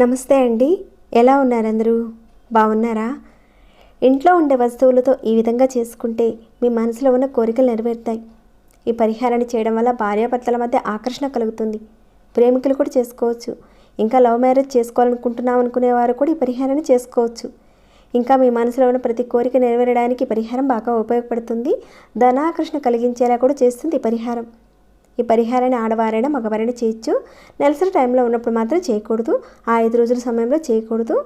నమస్తే అండి. ఎలా ఉన్నారందరూ? బాగున్నారా? ఇంట్లో ఉండే వస్తువులతో ఈ విధంగా చేసుకుంటే మీ మనసులో ఉన్న కోరికలు నెరవేరుతాయి. ఈ పరిహారాన్ని చేయడం వల్ల భార్యాభర్తల మధ్య ఆకర్షణ కలుగుతుంది. ప్రేమికులు కూడా చేసుకోవచ్చు. ఇంకా లవ్ మ్యారేజ్ చేసుకోవాలనుకుంటున్నాం అనుకునేవారు కూడా ఈ పరిహారాన్ని చేసుకోవచ్చు. ఇంకా మీ మనసులో ఉన్న ప్రతి కోరిక నెరవేరడానికి పరిహారం బాగా ఉపయోగపడుతుంది. ధనాకర్షణ కలిగించేలా కూడా చేస్తుంది ఈ పరిహారం. ఈ పరిహారాన్ని ఆడవారైనా మగవారైనా చేయొచ్చు. నెలసరి టైంలో ఉన్నప్పుడు మాత్రం చేయకూడదు. ఆ ఐదు రోజుల సమయంలో చేయకూడదు.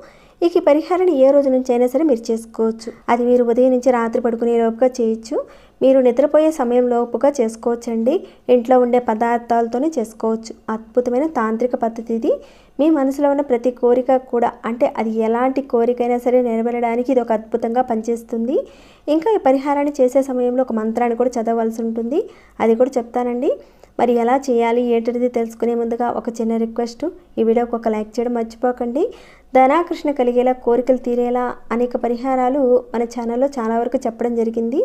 ఇక ఈ పరిహారాన్ని ఏ రోజు నుంచి అయినా సరే మీరు చేసుకోవచ్చు. అది మీరు ఉదయం నుంచి రాత్రి పడుకునే లోపుగా చేయొచ్చు. మీరు నిద్రపోయే సమయం లోపుగా చేసుకోవచ్చండి. ఇంట్లో ఉండే పదార్థాలతోనే చేసుకోవచ్చు. అద్భుతమైన తాంత్రిక పద్ధతి ఇది. మీ మనసులో ఉన్న ప్రతి కోరిక కూడా అంటే అది ఎలాంటి కోరికైనా సరే నెరవేరడానికి ఇది ఒక అద్భుతంగా పనిచేస్తుంది. ఇంకా ఈ పరిహారాన్ని చేసే సమయంలో ఒక మంత్రాన్ని కూడా చదవవలసి ఉంటుంది. అది కూడా చెప్తానండి. మరి ఎలా చేయాలి ఏంటనేది తెలుసుకునే ముందుగా ఒక చిన్న రిక్వెస్ట్. ఈ వీడియోకి ఒక లైక్ చేయడం మర్చిపోకండి. ధనాకృష్ణ కలిగేలా కోరికలు తీరేలా అనేక పరిహారాలు మన ఛానల్లో చాలా వరకు చెప్పడం జరిగింది.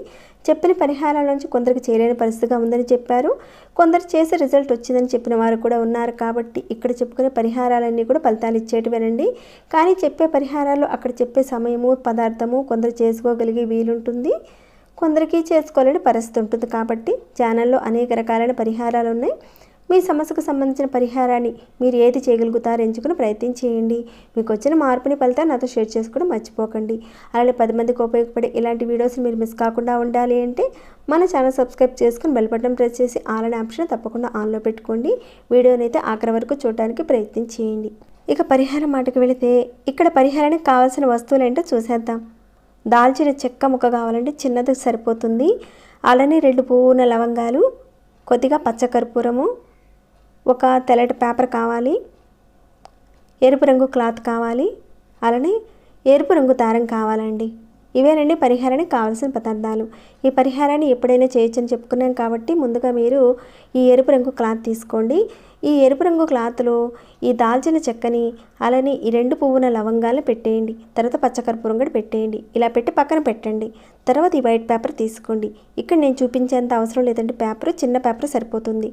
చెప్పిన పరిహారాల నుంచి కొందరికి చేయలేని పరిస్థితిగా ఉందని చెప్పారు. కొందరు చేసే రిజల్ట్ వచ్చిందని చెప్పిన వారు కూడా ఉన్నారు కాబట్టి ఇక్కడ చెప్పుకునే పరిహారాలన్నీ కూడా ఫలితాలు ఇచ్చేటివేనండి. కానీ చెప్పే పరిహారాలు అక్కడ చెప్పే సమయము పదార్థము కొందరు చేసుకోగలిగే వీలుంటుంది. కొందరికి చేసుకోలేని పరిస్థితి ఉంటుంది. కాబట్టి ఛానల్లో అనేక రకాలైన పరిహారాలు ఉన్నాయి. మీ సమస్యకు సంబంధించిన పరిహారాన్ని మీరు ఏది చేయగలుగుతారో ఎంచుకుని ప్రయత్నం చేయండి. మీకు వచ్చిన మార్పుని ఫలితాన్ని నాతో షేర్ చేసుకోవడం మర్చిపోకండి. అలాగే పది మందికి ఉపయోగపడే ఇలాంటి వీడియోస్ మీరు మిస్ కాకుండా ఉండాలి అంటే మన ఛానల్ సబ్స్క్రైబ్ చేసుకుని బెల్ బటన్ ప్రెస్ చేసి ఆల్ అనే ఆప్షన్ తప్పకుండా ఆన్లో పెట్టుకోండి. వీడియోని అయితే ఆఖరి వరకు చూడడానికి ప్రయత్నం చేయండి. ఇక పరిహారం మాటకు వెళితే ఇక్కడ పరిహారానికి కావాల్సిన వస్తువులు ఏంటో చూసేద్దాం. దాల్చిన చెక్క ముక్క కావాలంటే చిన్నది సరిపోతుంది. అలానే రెండు పువ్వున లవంగాలు కొద్దిగా పచ్చకర్పూరము ఒక తెల్లటి పేపర్ కావాలి ఎరుపు రంగు క్లాత్ కావాలి అలానే ఎరుపు రంగు దారం కావాలండి. ఇవేనండి పరిహారానికి కావాల్సిన పదార్థాలు. ఈ పరిహారాన్ని ఎప్పుడైనా చేయొచ్చని చెప్పుకున్నాం కాబట్టి ముందుగా మీరు ఈ ఎరుపు రంగు క్లాత్ తీసుకోండి. ఈ ఎరుపు రంగు క్లాత్లో ఈ దాల్చిన చెక్కని అలానే ఈ రెండు పువ్వున లవంగాలను పెట్టేయండి. తర్వాత పచ్చకర్పూరం కూడా పెట్టేయండి. ఇలా పెట్టి పక్కన పెట్టండి. తర్వాత ఈ వైట్ పేపర్ తీసుకోండి. ఇక్కడ నేను చూపించేంత అవసరం లేదంటే పేపర్ చిన్న పేపర్ సరిపోతుంది.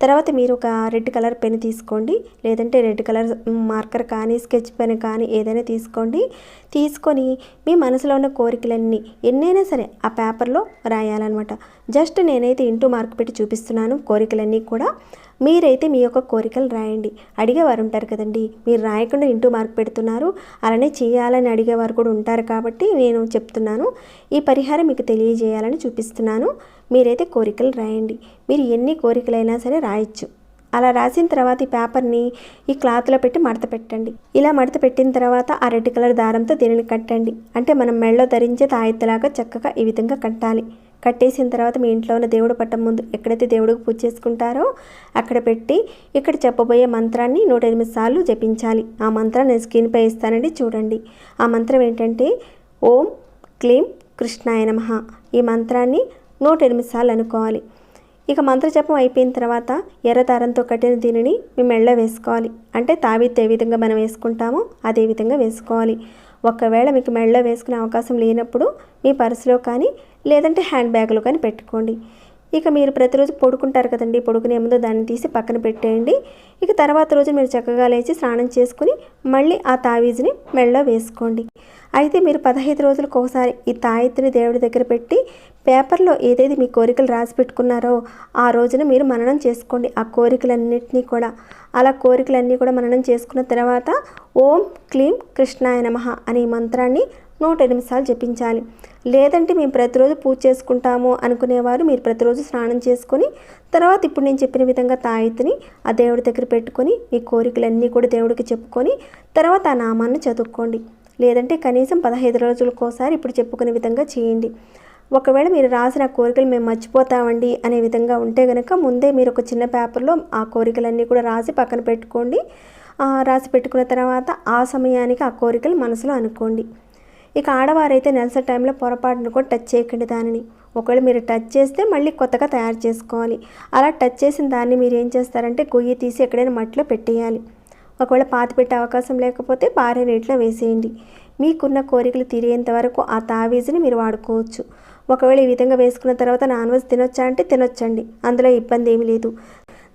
తర్వాత మీరు ఒక రెడ్ కలర్ పెన్ తీసుకోండి. లేదంటే రెడ్ కలర్ మార్కర్ కానీ స్కెచ్ పెన్ కానీ ఏదైనా తీసుకోండి. తీసుకొని మీ మనసులో ఉన్న కోరికలన్నీ ఎన్నైనా సరే ఆ పేపర్లో రాయాలన్నమాట. జస్ట్ నేనైతే ఇంటూ మార్క్ పెట్టి చూపిస్తున్నాను కోరికలన్నీ కూడా. మీరైతే మీ యొక్క కోరికలు రాయండి. అడిగేవారు ఉంటారు కదండి. మీరు రాయకుండా ఇంటూ మార్క్ పెడుతున్నారు. అలానే చేయాలని అడిగేవారు కూడా ఉంటారు కాబట్టి నేను చెప్తున్నాను. ఈ పరిహారం మీకు తెలియజేయాలని చూపిస్తున్నాను. మీరైతే కోరికలు రాయండి. మీరు ఎన్ని కోరికలైనా సరే రాయొచ్చు. అలా రాసిన తర్వాత ఈ పేపర్ని ఈ క్లాత్లో పెట్టి మడత పెట్టండి. ఇలా మడత పెట్టిన తర్వాత ఆ రెడ్ కలర్ దారంతో దీనిని కట్టండి. అంటే మనం మెళ్ళలో ధరించే తాయెత్తలాగా చక్కగా ఈ విధంగా కట్టాలి. కట్టేసిన తర్వాత మీ ఇంట్లో ఉన్న దేవుడు పట్టం ముందు ఎక్కడైతే దేవుడికి పూజ చేసుకుంటారో అక్కడ పెట్టి ఇక్కడ చెప్పబోయే మంత్రాన్ని నూట ఎనిమిది సార్లు జపించాలి. ఆ మంత్రాన్ని నేను స్క్రీన్పై ఇస్తానండి చూడండి. ఆ మంత్రం ఏంటంటే ఓం క్లీం కృష్ణాయ నమ. ఈ మంత్రాన్ని నూట ఎనిమిది సార్లు అనుకోవాలి. ఇక మంత్రజపం అయిపోయిన తర్వాత ఎర్ర దారంతో కట్టిన దీనిని మీ మెళ్ళ వేసుకోవాలి. అంటే తావిత్తు ఏ విధంగా మనం వేసుకుంటామో అదే విధంగా వేసుకోవాలి. ఒకవేళ మీకు మెళ్ళ వేసుకునే అవకాశం లేనప్పుడు మీ పర్సులో కానీ లేదంటే హ్యాండ్ బ్యాగ్లో కానీ పెట్టుకోండి. ఇక మీరు ప్రతిరోజు పడుకుంటారు కదండి పడుకునే ముందు దాన్ని తీసి పక్కన పెట్టేయండి. ఇక తర్వాత రోజు మీరు చక్కగా లేచి స్నానం చేసుకుని మళ్ళీ ఆ తావీజుని మెళ్ళలో వేసుకోండి. అయితే మీరు పదహైదు రోజులకు ఒకసారి ఈ తాయెత్తుని దేవుడి దగ్గర పెట్టి పేపర్లో ఏదైతే మీ కోరికలు రాసి పెట్టుకున్నారో ఆ రోజున మీరు మననం చేసుకోండి. ఆ కోరికలన్నింటినీ కూడా అలా కోరికలన్నీ కూడా మననం చేసుకున్న తర్వాత ఓం క్లీం కృష్ణాయ నమః అనే మంత్రాన్ని నూట ఎనిమిది సార్లు జపించాలి. లేదంటే మేము ప్రతిరోజు పూజ చేసుకుంటాము అనుకునేవారు మీరు ప్రతిరోజు స్నానం చేసుకొని తర్వాత ఇప్పుడు నేను చెప్పిన విధంగా తాయెత్తుని ఆ దేవుడి దగ్గర పెట్టుకొని మీ కోరికలన్నీ కూడా దేవుడికి చెప్పుకొని తర్వాత ఆ నామాన్ని చదువుకోండి. లేదంటే కనీసం పదహైదు రోజులకోసారి ఇప్పుడు చెప్పుకునే విధంగా చేయండి. ఒకవేళ మీరు రాసిన కోరికలు మేము మర్చిపోతామండి అనే విధంగా ఉంటే కనుక ముందే మీరు ఒక చిన్న పేపర్లో ఆ కోరికలన్నీ కూడా రాసి పక్కన పెట్టుకోండి. రాసి పెట్టుకున్న తర్వాత ఆ సమయానికి ఆ కోరికలు మనసులో అనుకోండి. ఇక ఆడవారైతే నెలసరి టైంలో పొరపాటును కూడా టచ్ చేయకండి దానిని. ఒకవేళ మీరు టచ్ చేస్తే మళ్ళీ కొత్తగా తయారు చేసుకోవాలి. అలా టచ్ చేసిన దాన్ని మీరు ఏం చేస్తారంటే గొయ్యి తీసి ఎక్కడైనా మట్టిలో పెట్టేయాలి. ఒకవేళ పాతి పెట్టే అవకాశం లేకపోతే పారే రేట్లో వేసేయండి. మీకున్న కోరికలు తీరేంత వరకు ఆ తావీజుని మీరు వాడుకోవచ్చు. ఒకవేళ ఈ విధంగా వేసుకున్న తర్వాత నాన్ వెజ్ తినొచ్చా అంటే తినొచ్చండి. అందులో ఇబ్బంది ఏమీ లేదు.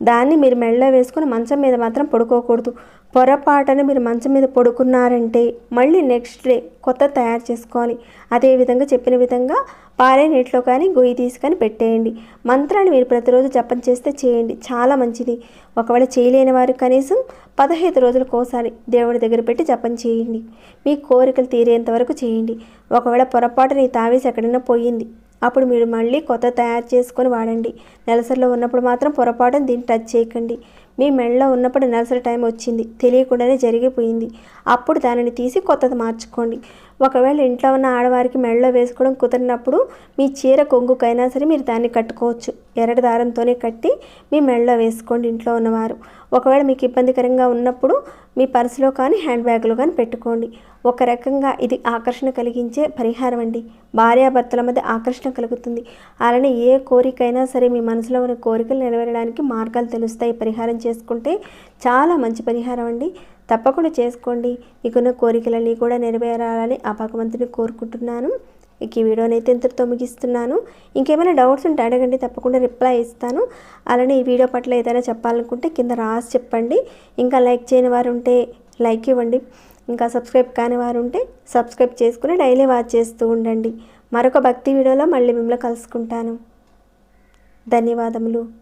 దాన్ని మీరు మెళ్ళ వేసుకుని మంచం మీద మాత్రం పడుకోకూడదు. పొరపాటున మీరు మంచం మీద పడుకున్నారంటే మళ్ళీ నెక్స్ట్ డే కొత్త తయారు చేసుకోవాలి. అదేవిధంగా చెప్పిన విధంగా పారే నీటిలో కానీ గొయ్యి తీసుకొని పెట్టేయండి. మంత్రాన్ని మీరు ప్రతిరోజు జపం చేస్తే చేయండి. చాలా మంచిది. ఒకవేళ చేయలేని వారు కనీసం పదహైదు రోజులకు ఒకసారి దేవుడి దగ్గర పెట్టి జపం చేయండి. మీ కోరికలు తీరేంత వరకు చేయండి. ఒకవేళ పొరపాటున ఈ తావేసి ఎక్కడైనా పోయింది. అప్పుడు మీరు మళ్ళీ కొత్త తయారు చేసుకొని వాడండి. నెలసరిలో ఉన్నప్పుడు మాత్రం పొరపాటున దీన్ని టచ్ చేయకండి. మీ మెడలో ఉన్నప్పుడు నెలసరి టైం వచ్చింది. తెలియకుండానే జరిగిపోయింది. అప్పుడు దానిని తీసి కొత్తది మార్చుకోండి. ఒకవేళ ఇంట్లో ఉన్న ఆడవారికి మెడలో వేసుకోవడం కుదిరినప్పుడు మీ చీర కొంగుకైనా సరే మీరు దాన్ని కట్టుకోవచ్చు. ఎర్రటి దారంతోనే కట్టి మీ మెడలో వేసుకోండి ఇంట్లో ఉన్నవారు. ఒకవేళ మీకు ఇబ్బందికరంగా ఉన్నప్పుడు మీ పర్సులో కానీ హ్యాండ్ బ్యాగ్లో కానీ పెట్టుకోండి. ఒక రకంగా ఇది ఆకర్షణ కలిగించే పరిహారం అండి. భార్యాభర్తల మధ్య ఆకర్షణ కలుగుతుంది. అలానే ఏ కోరికైనా సరే మీ మనసులో ఉన్న కోరికలు నెరవేరడానికి మార్గాలు తెలుస్తాయి. పరిహారం చేసుకుంటే చాలా మంచి పరిహారం అండి. తప్పకుండా చేసుకోండి. మీకున్న కోరికలన్నీ కూడా నెరవేరాలని ఆ భగవంతుని కోరుకుంటున్నాను. ఇక ఈ వీడియోని అయితే ఇంతటితో ముగిస్తున్నాను. ఇంకేమైనా డౌట్స్ ఉంటే అడగండి. తప్పకుండా రిప్లై ఇస్తాను. అలానే ఈ వీడియో పట్ల ఏదైనా చెప్పాలనుకుంటే కింద రాసి చెప్పండి. ఇంకా లైక్ చేయని వారు ఉంటే లైక్ ఇవ్వండి. ఇంకా సబ్స్క్రైబ్ కాని వారు ఉంటే సబ్స్క్రైబ్ చేసుకుని డైలీ వాచ్ చేస్తూ ఉండండి. మరొక భక్తి వీడియోలో మళ్ళీ మిమ్మల్ని కలుసుకుంటాను. ధన్యవాదములు.